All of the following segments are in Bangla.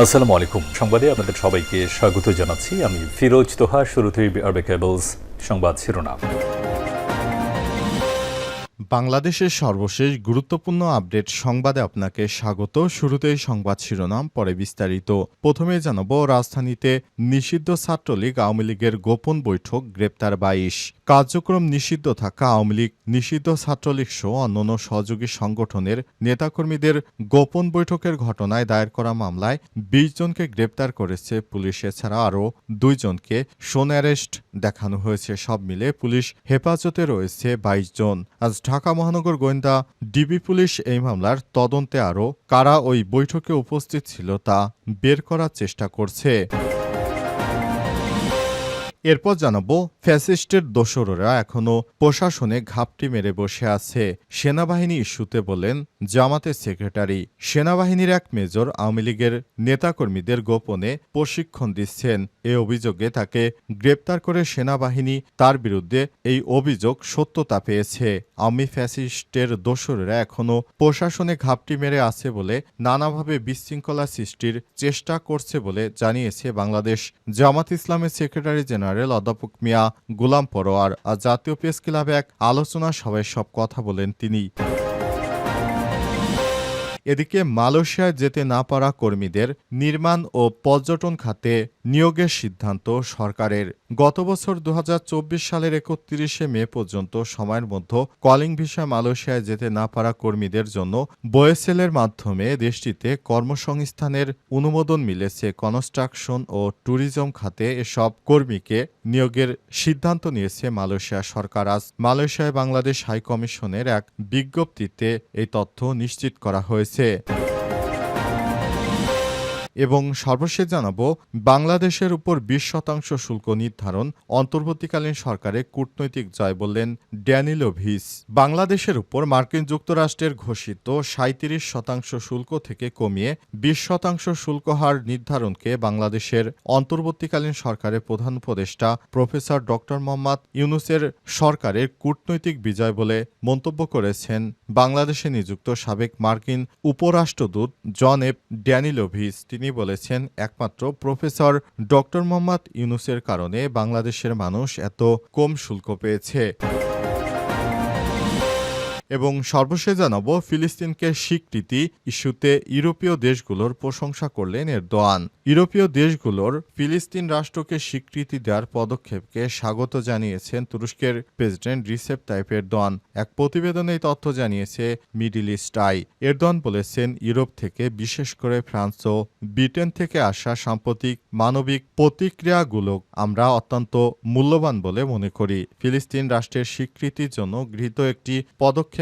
আসসালামু আলাইকুম। সংবাদে আপনাদের সবাইকে স্বাগত জানাচ্ছি। আমি ফিরোজ তোহা, শুরুতেই আরবে কেবলস সংবাদ শিরোনাম। বাংলাদেশের সর্বশেষ গুরুত্বপূর্ণ আপডেট সংবাদে আপনাকে স্বাগত। শুরুতেই সংবাদ শিরোনাম, পরে বিস্তারিত। প্রথমে জানাব, রাজধানীতে নিষিদ্ধ ছাত্রলীগ আওয়ামী লীগের গোপন বৈঠক গ্রেপ্তার বাইশ। কার্যক্রম নিষিদ্ধ থাকা আওয়ামী লীগ, নিষিদ্ধ ছাত্রলীগ সহ অন্যান্য সহযোগী সংগঠনের নেতাকর্মীদের গোপন বৈঠকের ঘটনায় দায়ের করা মামলায় বিশ জনকে গ্রেপ্তার করেছে পুলিশ। এছাড়া আরও দুইজনকে সোন অ্যারেস্ট দেখানো হয়েছে। সব মিলে পুলিশ হেফাজতে রয়েছে বাইশ জন। আজ ঢাকা মহানগর গোয়েন্দা ডিবি পুলিশ এই মামলার তদন্তে আরও কারা ওই বৈঠকে উপস্থিত ছিল তা বের করার চেষ্টা করছে। এরপর জানাব, ফ্যাসিস্টের দোসররা এখনও প্রশাসনে ঘাপটি মেরে বসে আছে। সেনাবাহিনী ইস্যুতে বলেন, জামাতের সেক্রেটারি, সেনাবাহিনীর এক মেজর আওয়ামী লীগের নেতাকর্মীদের গোপনে প্রশিক্ষণ দিচ্ছেন। এ অভিযোগে তাকে গ্রেপ্তার করে সেনাবাহিনী তার বিরুদ্ধে এই অভিযোগ সত্যতা পেয়েছে। আওয়ামী ফ্যাসিস্টের দোসররা এখনও প্রশাসনে ঘাপটি মেরে আছে বলে নানাভাবে বিশৃঙ্খলা সৃষ্টির চেষ্টা করছে বলে জানিয়েছে বাংলাদেশ। জামাত ইসলামের সেক্রেটারি জেনারেল অধ্যাপক মিয়া গুলাম পরোয়ার আর জাতীয় প্রেস ক্লাবে এক আলোচনা সভায় সব কথা বলেন তিনি। এদিকে মালয়েশিয়ায় যেতে না পারা কর্মীদের নির্মাণ ও পর্যটন খাতে নিয়োগের সিদ্ধান্ত সরকারের। গত বছর দু হাজার চব্বিশ সালের একত্রিশে মে পর্যন্ত সময়ের মধ্যে কলিং ভিসা মালয়েশিয়ায় যেতে না পারা কর্মীদের জন্য বয়েসেলের মাধ্যমে দেশটিতে কর্মসংস্থানের অনুমোদন মিলেছে কনস্ট্রাকশন ও ট্যুরিজম খাতে এসব কর্মীকে নিয়োগের সিদ্ধান্ত নিয়েছে মালয়েশিয়া সরকার। আজ মালয়েশিয়ায় বাংলাদেশ হাইকমিশনের এক বিজ্ঞপ্তিতে এই তথ্য নিশ্চিত করা হয়েছে। এবং সর্বশেষ জানাব, বাংলাদেশের উপর বিশ শতাংশ শুল্ক নির্ধারণ অন্তর্বর্তীকালীন সরকারের কূটনৈতিক জয় বললেন ড্যানিলো ভিস। বাংলাদেশের উপর মার্কিন যুক্তরাষ্ট্রের ঘোষিত সাঁত্রিশ শতাংশ শুল্ক থেকে কমিয়ে বিশ শতাংশ শুল্ক হার নির্ধারণকে বাংলাদেশের অন্তর্বর্তীকালীন সরকারের প্রধান উপদেষ্টা প্রফেসর ড. মোহাম্মদ ইউনুসের সরকারের কূটনৈতিক বিজয় বলে মন্তব্য করেছেন বাংলাদেশে নিযুক্ত সাবেক মার্কিন উপরাষ্ট্রদূত জন এফ ড্যানিলোভিস তিনি বলেছেন একমাত্র প্রফেসর ডক্টর মোহাম্মদ ইউনুসের কারণে বাংলাদেশের মানুষ এত কম শুল্ক পেয়েছে। এবং সর্বশেষ জানাব, ফিলিস্তিনকে স্বীকৃতি ইস্যুতে ইউরোপীয় দেশগুলোর প্রশংসা করলেন এরদোয়ান। ইউরোপীয় দেশগুলোর ফিলিস্তিন রাষ্ট্রকে স্বীকৃতি দেওয়ার পদক্ষেপকে স্বাগত জানিয়েছেন তুরস্কের প্রেসিডেন্ট রিসেপ তাইপ এরদোয়ান। এক প্রতিবেদনে এই তথ্য জানিয়েছে, মিডিল ইস্ট আই। এরদোয়ান বলেছেন, ইউরোপ থেকে, বিশেষ করে ফ্রান্স ও ব্রিটেন থেকে আসা সাম্প্রতিক মানবিক প্রতিক্রিয়াগুলো আমরা অত্যন্ত মূল্যবান বলে মনে করি। ফিলিস্তিন রাষ্ট্রের স্বীকৃতির জন্য গৃহীত একটি পদক্ষেপ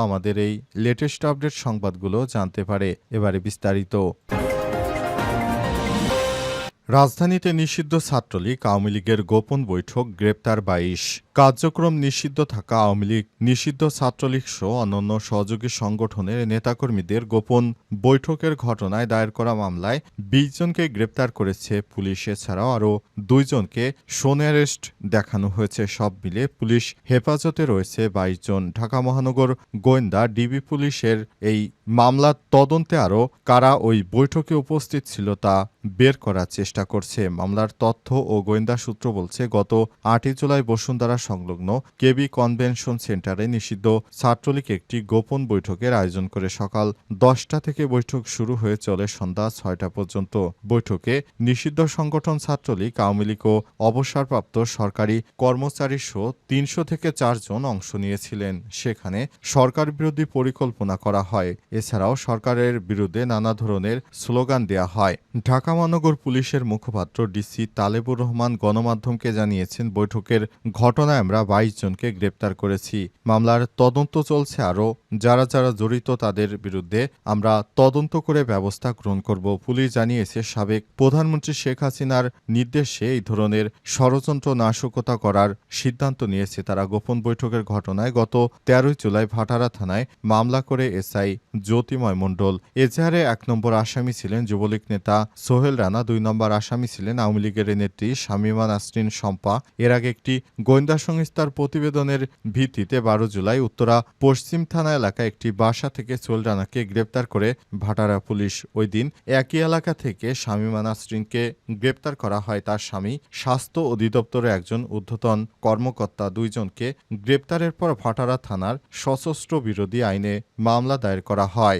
আমাদের এই লেটেস্ট আপডেট সংবাদগুলো জানতে পারে। এবারে বিস্তারিত। রাজধানীতে নিষিদ্ধ ছাত্রলীগ আওয়ামী লীগের গোপন বৈঠক গ্রেপ্তার বাইশ। কার্যক্রম নিষিদ্ধ থাকা আওয়ামী লীগ, নিষিদ্ধ ছাত্রলীগ সহ অন্যান্য সহযোগী সংগঠনের নেতাকর্মীদের গোপন বৈঠকের ঘটনায় দায়ের করা মামলায় বিশ জনকে গ্রেপ্তার করেছে পুলিশ। এছাড়াও আরও দুইজনকে সোন অ্যারেস্ট দেখানো হয়েছে। সব মিলে পুলিশ হেফাজতে রয়েছে বাইশ জন। ঢাকা মহানগর গোয়েন্দা ডিবি পুলিশের এই মামলার তদন্তে আরও কারা ওই বৈঠকে উপস্থিত ছিল তা বের করার চেষ্টা করছে। মামলার তথ্য ও গোয়েন্দা সূত্র বলছে, গত আটই জুলাই বসুন্ধরা সংলগ্ন কেবি কনভেনশন সেন্টারে নিষিদ্ধ। ছাত্রলীগ একটি গোপন বৈঠকের আয়োজন করে সকাল দশটা থেকে বৈঠক শুরু হয়ে চলে সন্ধ্যা ছয়টা পর্যন্ত। বৈঠকে নিষিদ্ধ সংগঠন ছাত্রলীগ, আওয়ামী লীগ ও অবসরপ্রাপ্ত সরকারি কর্মচারী সহ তিনশো থেকে চারজন অংশ নিয়েছিলেন। সেখানে সরকার বিরোধী পরিকল্পনা করা হয়। এছাড়াও সরকারের বিরুদ্ধে নানা ধরনের স্লোগান দেয়া হয়। ঢাকা মহানগর পুলিশের মুখপাত্র ডিসি তালেবুর রহমান গণমাধ্যমকে জানিয়েছেন, বৈঠকের ঘটনা ঘটনায় আমরা বাইশ জনকে গ্রেপ্তার করেছি। মামলার তদন্ত চলছে আরও। যারা যারা জড়িত তাদের বিরুদ্ধে আমরা তদন্ত করে ব্যবস্থা গ্রহণ করব, পুলিশ জানিয়েছে সাবেক প্রধানমন্ত্রী শেখ হাসিনার নির্দেশে এই ধরনের ষড়যন্ত্র নাশকতা করার সিদ্ধান্ত নিয়েছে তারা। গোপন বৈঠকের ঘটনায় গত তেরোই জুলাই ভাটারা থানায় মামলা করে এসআই জ্যোতিময় মণ্ডল। এজাহারে এক নম্বর আসামি ছিলেন যুবলীগ নেতা সোহেল রানা, দুই নম্বর আসামি ছিলেন আওয়ামী লীগের নেত্রী শামীমা নাসরিন শম্পা। এর আগে একটি গোয়েন্দা সংস্থার প্রতিবেদনের ভিত্তিতে বারো জুলাই উত্তরা পশ্চিম থানা এলাকায় একটি বাসা থেকে সোহেল রানাকে গ্রেপ্তার করে ভাটারা পুলিশ। ওই দিন একই এলাকা থেকে শামীমা নাসরিনকে গ্রেপ্তার করা হয়। তার স্বামী স্বাস্থ্য অধিদপ্তরের একজন ঊর্ধ্বতন কর্মকর্তা, দুইজনকে গ্রেপ্তারের পর ভাটারা থানার সশস্ত্র বিরোধী আইনে মামলা দায়ের করা হয়।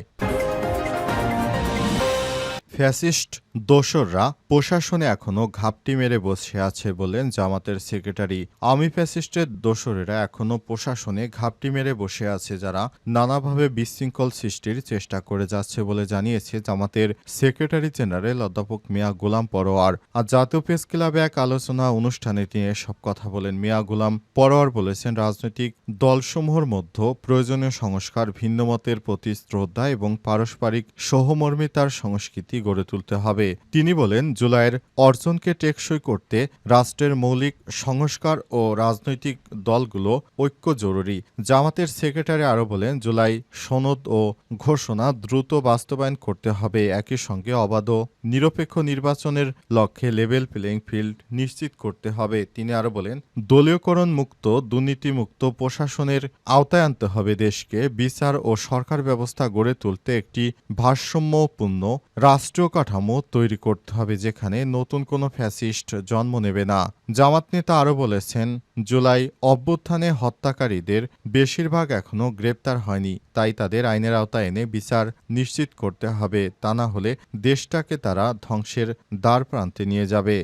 ফ্যাসিস্ট দোসররা প্রশাসনে এখনও ঘাপটি মেরে বসে আছে বলেন জামাতের সেক্রেটারি। আওয়ামী ফ্যাসিস্টের দোসরেরা এখনও প্রশাসনে ঘাপটি মেরে বসে আছে যারা নানাভাবে বিশৃঙ্খল সৃষ্টির চেষ্টা করে যাচ্ছে বলে জানিয়েছে জামাতের সেক্রেটারি জেনারেল অধ্যাপক মিয়া গোলাম পরোয়ার। আর জাতীয় প্রেস ক্লাবে এক আলোচনা অনুষ্ঠানে তিনি সব কথা বলেন। মিয়া গোলাম পরোয়ার বলেছেন, রাজনৈতিক দলসমূহের মধ্যে প্রয়োজনীয় সংস্কার, ভিন্নমতের প্রতি শ্রদ্ধা এবং পারস্পরিক সহমর্মিতার সংস্কৃতি গড়ে তুলতে হবে। তিনি বলেন, জুলাইয়ের অর্জনকে টেকসই করতে রাষ্ট্রের মৌলিক সংস্কার ও রাজনৈতিক দলগুলো ঐক্য জরুরি জামাতের সেক্রেটারি আরও বলেন, জুলাই সনদ ও ঘোষণা দ্রুত বাস্তবায়ন করতে হবে। একই সঙ্গে অবাধ নিরপেক্ষ নির্বাচনের লক্ষ্যে লেভেল প্লেইং ফিল্ড নিশ্চিত করতে হবে। তিনি আরও বলেন, দলীয়করণ মুক্ত, দুর্নীতিমুক্ত প্রশাসনের আওতায় আনতে হবে। দেশকে বিচার ও সরকার ব্যবস্থা গড়ে তুলতে একটি ভারসাম্যপূর্ণ রাষ্ট্রীয় কাঠামো তৈরি করতে হবে যেখানে নতুন কোনো ফ্যাসিস্ট জন্ম নেবে না। জামাত নেতা আরও বলেছেন, জুলাই অভ্যুত্থানে হত্যাকারীদের বেশিরভাগ এখনও গ্রেপ্তার হয়নি। তাই তাদের আইনের আওতায় এনে বিচার নিশ্চিত করতে হবে। তা না হলে দেশটাকে তারা ধ্বংসের দ্বার প্রান্তে নিয়ে যাবে।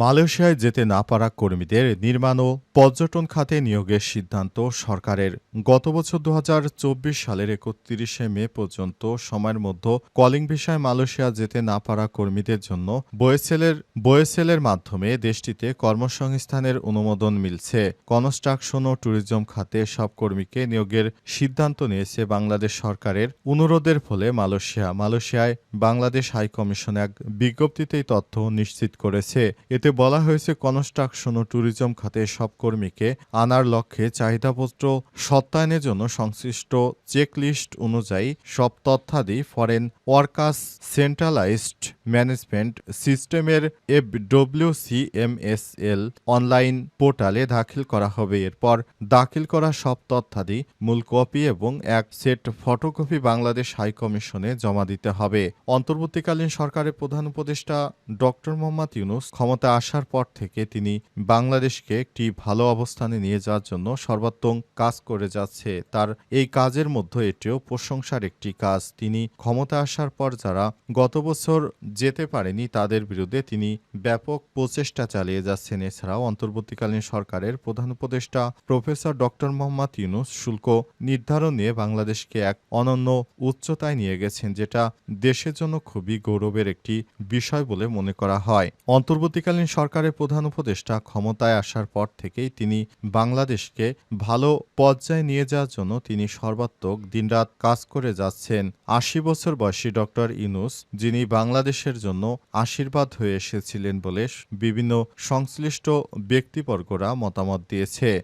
মালয়েশিয়ায় যেতে না পারা কর্মীদের নির্মাণ ও পর্যটন খাতে নিয়োগের সিদ্ধান্ত সরকারের। গত বছর দু হাজার চব্বিশ সালের একত্রিশে মে পর্যন্ত সময়ের মধ্যে কলিং ভিসায় মালয়েশিয়া যেতে না পারা কর্মীদের জন্য বয়েসেলের বয়েসেলের মাধ্যমে দেশটিতে কর্মসংস্থানের অনুমোদন মিলছে। কনস্ট্রাকশন ও ট্যুরিজম খাতে সব কর্মীকে নিয়োগের সিদ্ধান্ত নিয়েছে বাংলাদেশ সরকারের অনুরোধের ফলে মালয়েশিয়া। মালয়েশিয়ায় বাংলাদেশ হাইকমিশন এক বিজ্ঞপ্তিতেই তথ্য নিশ্চিত করেছে। এতে বলা হয়েছে, কনস্ট্রাকশন ও ট্যুরিজম খাতে সব কর্মীকে আনার লক্ষ্যে চাহিদাপত্র সত্যায়নের জন্য সংশ্লিষ্ট চেকলিস্ট অনুযায়ী সব তথ্যাদি ফরেন ওয়ার্কার্স সেন্ট্রালাইজড ম্যানেজমেন্ট সিস্টেমের F W C M S L online পোর্টালে দাখিল করা হবে। এরপর দাখিল করা সব তথ্যাদি মূল কপি এবং এক সেট ফটোকপি বাংলাদেশ হাই কমিশনে জমা দিতে হবে। অন্তর্বর্তীকালীন সরকারের প্রধান উপদেষ্টা ডক্টর মোহাম্মদ ইউনুস ক্ষমতা আসার পর থেকে তিনি বাংলাদেশকে একটি ভালো অবস্থানে নিয়ে যাওয়ার জন্য সর্বাত্মক কাজ করে যাচ্ছে। তার এই কাজের মধ্যে এটিও প্রশংসার একটি কাজ। তিনি ক্ষমতা আসার পর যারা গত বছর যেতে পারেনি, তাদের বিরুদ্ধে তিনি ব্যাপক প্রচেষ্টা চালিয়ে যাচ্ছেন। এছাড়াও অন্তর্বর্তীকালীন সরকারের প্রধান উপদেষ্টা প্রফেসর ডক্টর মোহাম্মদ ইউনুস শুল্ক নির্ধারণ নিয়ে বাংলাদেশকে এক অনন্য উচ্চতায় নিয়ে গেছেন, যেটা দেশের জন্য খুবই গৌরবের একটি বিষয় বলে মনে করা হয়। অন্তর্বর্তীকালীন সরকারের প্রধান উপদেষ্টা ক্ষমতায় আসার পর থেকেই তিনি বাংলাদেশকে ভালো পর্যায়ে নিয়ে যাওয়ার জন্য তিনি সর্বাত্মক দিনরাত কাজ করে যাচ্ছেন। আশি বছর বয়সী ডক্টর ইনুস যিনি বাংলাদেশের জন্য আশীর্বাদ হয়ে এসেছিলেন বলে বিভিন্ন সংশ্লিষ্ট ব্যক্তিবর্গরা মতামত দিয়েছে।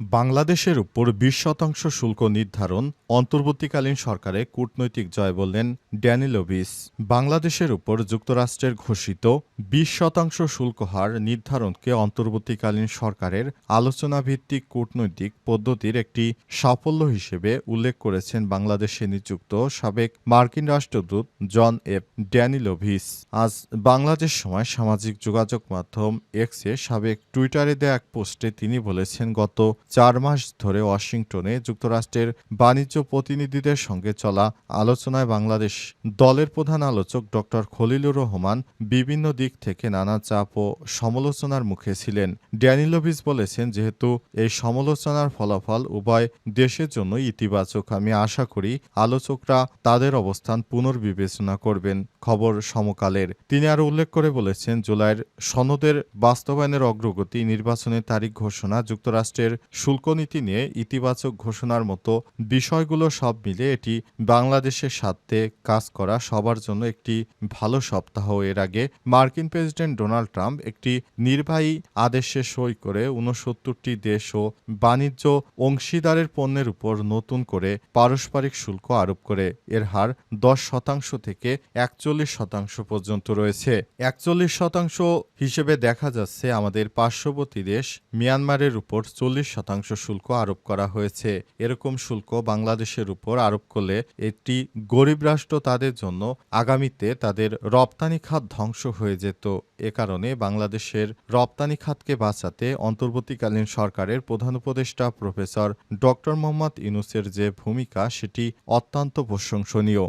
বাংলাদেশের উপর বিশ শতাংশ শুল্ক নির্ধারণ অন্তর্বর্তীকালীন সরকারে কূটনৈতিক জয় বললেন ড্যানিলোভিস বাংলাদেশের উপর যুক্তরাষ্ট্রের ঘোষিত বিশ শতাংশ শুল্ক হার নির্ধারণকে অন্তর্বর্তীকালীন সরকারের আলোচনাভিত্তিক কূটনৈতিক পদ্ধতির একটি সাফল্য হিসেবে উল্লেখ করেছেন বাংলাদেশে নিযুক্ত সাবেক মার্কিন রাষ্ট্রদূত জন এফ ড্যানিলোভিস আজ বাংলাদেশ সময় সামাজিক যোগাযোগ মাধ্যম এক্সে সাবেক টুইটারে দেয়া এক পোস্টে তিনি বলেছেন, গত চার মাস ধরে ওয়াশিংটনে যুক্তরাষ্ট্রের বাণিজ্য প্রতিনিধিদের সঙ্গে চলা আলোচনায় বাংলাদেশ দলের প্রধান আলোচক ড খলিলুর রহমান বিভিন্ন দিক থেকে নানা চাপ ও সমালোচনার মুখে ছিলেন। ড্যানিলোভিস বলেছেন, যেহেতু এই সমালোচনার ফলাফল উভয় দেশের জন্য ইতিবাচক, আমি আশা করি আলোচকরা তাদের অবস্থান পুনর্বিবেচনা করবেন। খবর সমকালের। তিনি আরও উল্লেখ করে বলেছেন, জুলাইয়ের সনদের বাস্তবায়নের অগ্রগতি নির্বাচনের তারিখ ঘোষণা যুক্তরাষ্ট্রের শুল্ক নীতি নিয়ে ইতিবাচক ঘোষণার মতো বিষয়গুলো সব মিলে এটি বাংলাদেশের স্বার্থে কাজ করা সবার জন্য একটি ভালো সপ্তাহ। এর আগে মার্কিন প্রেসিডেন্ট ডোনাল্ড ট্রাম্প একটি নির্বাহী আদেশে সই করে উনসত্তরটি দেশ ও বাণিজ্য অংশীদারের পণ্যের উপর নতুন করে পারস্পরিক শুল্ক আরোপ করে। এর হার দশ শতাংশ থেকে একচল্লিশ শতাংশ পর্যন্ত রয়েছে। একচল্লিশ শতাংশ হিসেবে দেখা যাচ্ছে আমাদের পার্শ্ববর্তী দেশ মিয়ানমারের উপর চল্লিশ শুল্ক আরোপ করা হয়েছে। এরকম শুল্ক বাংলাদেশের উপর আরোপ করলে একটি গরিব রাষ্ট্র তাদের জন্য আগামীতে তাদের রপ্তানি খাত ধ্বংস হয়ে যেত। এ কারণে বাংলাদেশের রপ্তানি খাতকে বাঁচাতে অন্তর্বর্তীকালীন সরকারের প্রধান উপদেষ্টা প্রফেসর ডক্টর মোহাম্মদ ইউনুসের যে ভূমিকা, সেটি অত্যন্ত প্রশংসনীয়।